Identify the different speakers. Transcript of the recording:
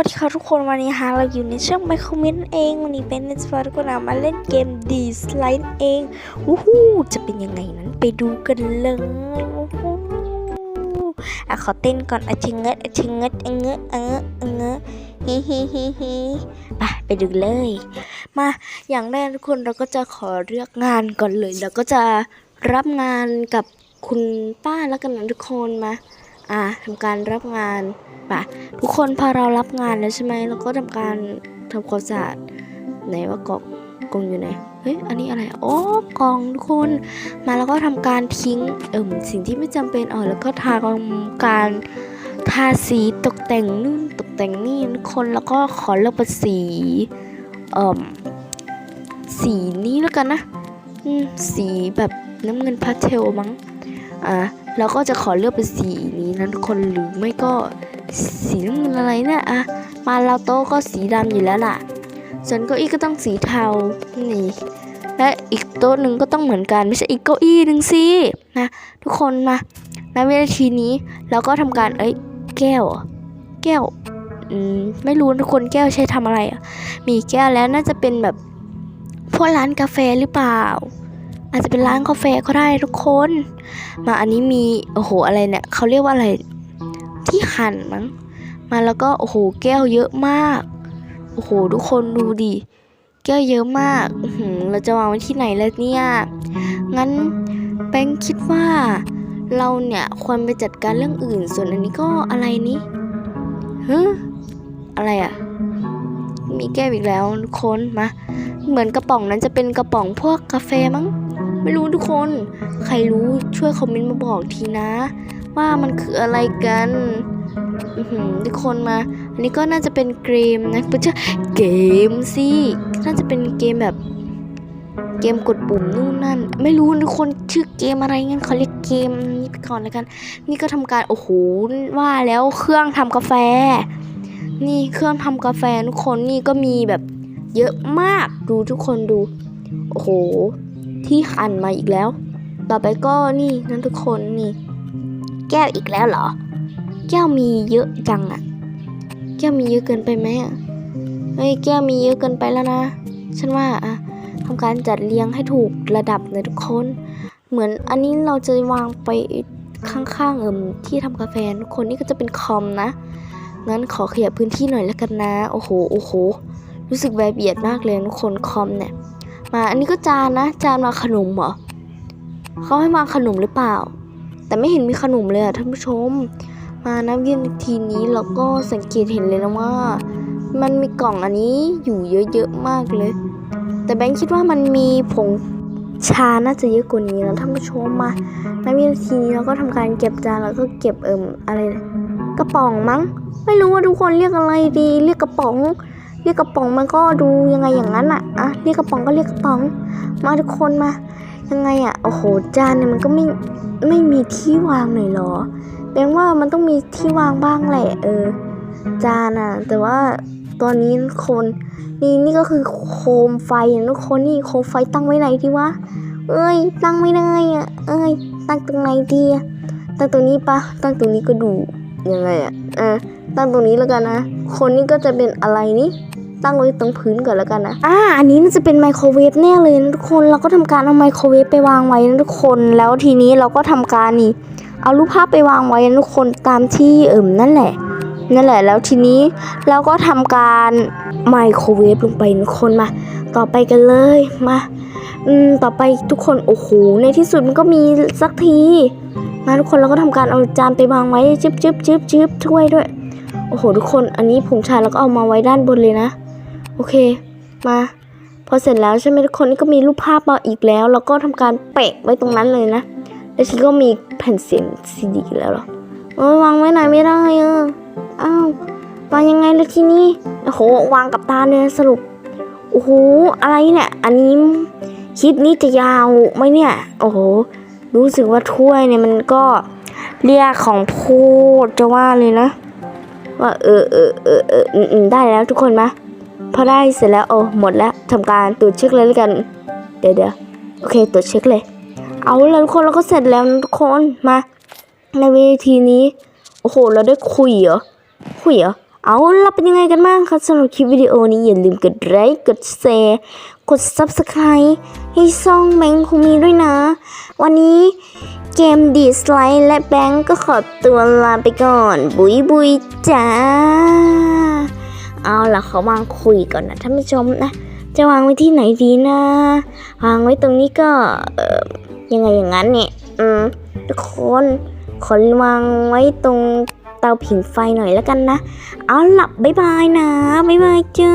Speaker 1: วัสดีค่ะทุกคนวันนี้ฮะเราอยู่ในช่องไมโครมินเอง วันนี้เป็นเนสฟอร์กนเอามาเล่นเกมดีสไลด์เองวู้ฮู้จะเป็นยังไงนั้นไปดูกันเลยวู้ฮู้อะขอเต้นก่อนอะชะเงดอะชะเงดอะเงอะอะเงอะอะเงอะฮิฮิฮิฮิไปไปดูเลย มาอย่างแรกทุกคนเราก็จะขอเลือกงานก่อนเลยแล้วก็จะรับงานกับคุณป้าแล้วกันนะทุกคนมา อ่าทำการรับงาน ปะทุกคนพอเรารับงานแล้วใช่ไหมเราก็ทำการทำความสะอาดไหนว่ากล่องกล่องอยู่ไหนเฮ้ยอันนี้อะไรโอ้กล่องทุกคนมาแล้วก็ทำการทิ้งเอิ่มสิ่งที่ไม่จำเป็นออกแล้วก็ทำการทาสีตกแต่งนู่นตกแต่งนี่ทุกคนแล้วก็ขอเลือกเป็นสีเอ่มสีนี้แล้วกันนะสีแบบน้ำเงินพาสเทลมั้งอ่าแล้วก็จะขอเลือกเป็นสีนี้นะทุกคนหรือไม่ก็ สีน้ำเงินอะไรเนี่ยอะมาเราโต๊ะก็สีดำอยู่แล้วล่ะ ส่วนเก้าอี้ก็ต้องสีเทา นี่ และอีกโต๊ะหนึ่งก็ต้องเหมือนกัน ไม่ใช่อีกเก้าอี้หนึ่งสิ นะ ทุกคนมาในวินาทีนี้เราก็ทำการ เอ้ย แก้ว แก้ว อืม ไม่รู้ทุกคนแก้วใช้ทำอะไรอะมีแก้วแล้วน่าจะเป็นแบบพวกร้านกาแฟหรือเปล่า อาจจะเป็นร้านกาแฟก็ได้ทุกคน มาอันนี้มี โอ้โห อะไรเนี่ย เขาเรียกว่าอะไร ที่หั่นมั้งมาแล้วก็โอ้โหแก้วเยอะมาก โอ้โหทุกคนดูดิแก้วเยอะมากอืเราจะวางไว้ที่ไหนแล้วเนี่ยงั้นแป้งคิดว่า เราเนี่ยควรไปจัดการเรื่องอื่น ส่วนอันนี้ก็อะไรนี้ฮะอะไรอะ่ะ มีแก้วอีกแล้วทุกคนมาเหมือนกระป๋องนั้นจะเป็นกระป๋องพวกกาแฟมั้งไม่รู้ทุกคน ใครรู้ช่วยคอมเมนต์มาบอกทีนะ ว่ามันคืออะไรกันทุกคนมา อันนี้ก็น่าจะเป็นเกมนะไม่ใช่เกมสิน่าจะเป็นเกมแบบ เกมกดปุ่มนู่นนั่น ไม่รู้ทุกคนชื่อเกมอะไรงั้นเขาเรียกเกมนี้ไปก่อนแล้วกัน นี่ก็ทำการโอ้โหว่าแล้วเครื่องทำกาแฟ นี่เครื่องทำกาแฟทุกคนนี่ก็มีแบบเยอะมากดูทุกคนดู โอ้โห ที่หันมาอีกแล้ว ต่อไปก็นี่นั่นทุกคนนี่ แก้วอีกแล้วเหรอ แก้วมีเยอะจังอะแก้วมีเยอะเกินไปไหมอะเฮ้ยแก้วมีเยอะเกินไปแล้วนะ ฉันว่าอะทำการจัดเรียงให้ถูกระดับนะทุกคน เหมือนอันนี้เราจะวางไปข้างๆเอิมที่ทำกาแฟทุกคนนี่ก็จะเป็นคอมนะงั้นขอขยับพื้นที่หน่อยแล้วกันนะ โอ้โหโอ้โหรู้สึกแบบเบียดมากเลยทุกคนคอมเนี่ย มาอันนี้ก็จานนะ จานมาขนมเหรอเขาให้มาขนมหรือเปล่า แต่ไม่เห็นมีขนมเลยอะท่านผู้ชม มานับวินทีนี้เราก็สังเกตเห็นเลยนะว่า มันมีกล่องอันนี้อยู่เยอะๆมากเลย แต่แบงค์คิดว่ามันมีผงชาน่าจะเยอะกว่านี้นะท่านผู้ชมมาในวินทีนี้เราก็ทำการเก็บจานแล้วก็เก็บเอิมอะไรนะกระป๋องมั้ง ไม่รู้ว่าทุกคนเรียกอะไรดี เรียกกระป๋อง เรียกกระป๋องมันก็ดูยังไงอย่างนั้นอะอะเรียกกระป๋องก็เรียกกระป๋อง มาทุกคนมา ยังไงอะโอ้โหจานเนี่ยมันก็ไม่ไม่มีที่วางหน่อยเหรอแปลว่ามันต้องมีที่วางบ้างแหละ เออ จานอะแต่ว่าตอนนี้คนนี่นี่ก็คือโคมไฟนะทุกคนนี่โคมไฟตั้งไว้ไหนดีวะเอ้ย ตั้งไม่ได้อะเอ้ย ตั้งตรงไหนดีตั้งตรงนี้ปะตั้งตรงนี้ก็ดูยังไงอะเออตั้งตรงนี้แล้วกันนะ คนนี้ก็จะเป็นอะไรนี่ตั้งไว้ตรงพื้นก่อนแล้วกันนะ อ่า อันนี้น่าจะเป็นไมโครเวฟแน่เลยนะทุกคน เราก็ทำการเอาไมโครเวฟไปวางไว้นะทุกคน แล้วทีนี้เราก็ทำการนี่ เอารูปภาพไปวางไว้นะทุกคนตามที่เอิ่มนั่นแหละ นั่นแหละ แล้วทีนี้เราก็ทำการไมโครเวฟลงไปทุกคนมา ต่อไปกันเลย มา อืม ต่อไปทุกคน โอ้โห ในที่สุดมันก็มีสักที มาทุกคนเราก็ทำการเอาจานไปวางไว้ จึ๊บจึ๊บจึ๊บจึ๊บถ้วยด้วย โอ้โหทุกคนอันนี้ผงชาแล้วก็เอามาไว้ด้านบนเลยนะ โอเคมา พอเสร็จแล้วใช่ไหมทุกคนนี่ก็มีรูปภาพมาอีกแล้ว แล้วก็ทำการเปะไว้ตรงนั้นเลยนะแล้วทีก็มีแผ่นเสียงซีดีแล้วหรอเออวางไว้ไหนไม่ได้เอออ้าววางยังไงล่ะทีนี้โอ้โหวางกับตาเนี่ยสรุปโอ้โหอะไรเนี่ยอันนี้คลิปนี้จะยาวไหมเนี่ย โอ้โหรู้สึกว่าถ้วยเนี่ยมันก็เรียกของพูดจะว่าเลยนะ ว่าเออเออเออเอออืมได้แล้วทุกคนมาพอได้เสร็จแล้วโอ้หมดแล้วทำการตรวจเช็คเลยแล้วกัน เดี๋ยวเดี๋ยวโอเคตรวจเช็คเลย เอาแล้วทุกคนเราก็เสร็จแล้วทุกคนมา ในเวทีนี้ โอ้โห เราได้คุยเหรอคุยเหรอ เอาล่ะเป็นยังไงกันบ้างคะสำหรับคลิปวิดีโอนี้อย่าลืมกดไลค์กดแชร์กด Subscribe ให้ซ่องแบงค์คงมีด้วยนะ วันนี้เกมดีสไลด์และแบงค์ก็ขอตัวลาไปก่อน บุยบุยจ้า เอาล่ะเขาวางคุยก่อนนะท่านผู้ชมนะ จะวางไว้ที่ไหนดีนะ วางไว้ตรงนี้ก็ยังไงอย่างนั้นเนี่ย อืมทุกคนขอวางไว้ตรง เตาผิงไฟหน่อยแล้วกันนะ เอาหลับบ๊ายบายนะ บ๊ายบายจ้า